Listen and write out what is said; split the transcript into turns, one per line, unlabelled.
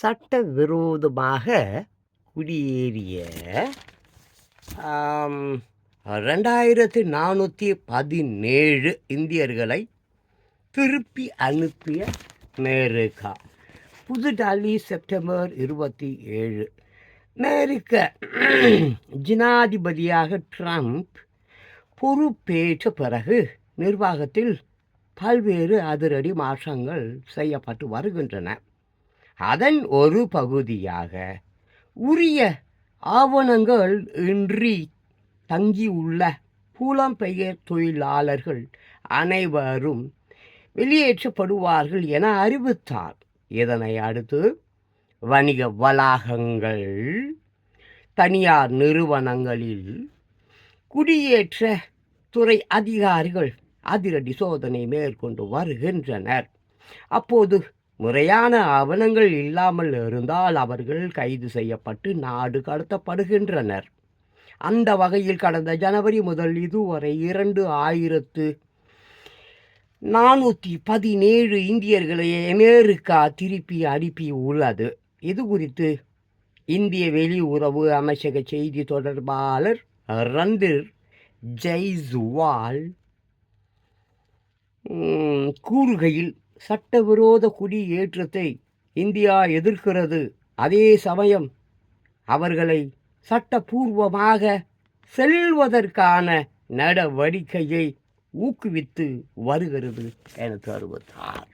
சட்டவிரோதமாக குடியேறிய ரெண்டாயிரத்தி ரெண்டாயிரத்து நானூற்றி பதினேழு இந்தியர்களை திருப்பி அனுப்பிய நேருக்கா புதுடெல்லி செப்டம்பர் இருபத்தி ஏழு. நேருக்க ஜனாதிபதியாக ட்ரம்ப் பொறுப்பேற்ற பிறகு நிர்வாகத்தில் பல்வேறு அதிரடி மாற்றங்கள் செய்யப்பட்டு வருகின்றன. அதன் ஒரு பகுதியாக உரிய ஆவணங்கள் இன்றி தங்கியுள்ள புலம்பெயர் தொழிலாளர்கள் அனைவரும் வெளியேற்றப்படுவார்கள் என அறிவித்தார். இதனை அடுத்து வணிக வளாகங்கள் தனியார் நிறுவனங்களில் குடியேற்ற துறை அதிகாரிகள் அதிரடி சோதனை மேற்கொண்டு வருகின்றனர். அப்போது முறையான ஆவணங்கள் இல்லாமல் இருந்தால் அவர்கள் கைது செய்யப்பட்டு நாடு கடத்தப்படுகின்றனர். அந்த வகையில் கடந்த ஜனவரி முதல் இதுவரை இரண்டு ஆயிரத்து நானூற்றி பதினேழு இந்தியர்களை அமெரிக்கா திருப்பி அனுப்பி உள்ளது. இது குறித்து இந்திய வெளியுறவு அமைச்சக செய்தி தொடர்பாளர் ரந்தீர் ஜெய்ஸ்வால் கூறுகையில் சட்டவிரோத குடியேற்றத்தை இந்தியா எதிர்க்கிறது. அதே சமயம் அவர்களை சட்டபூர்வமாக செல்வதற்கான நடவடிக்கையை ஊக்குவித்து வருகிறது. என தெரிவித்தார்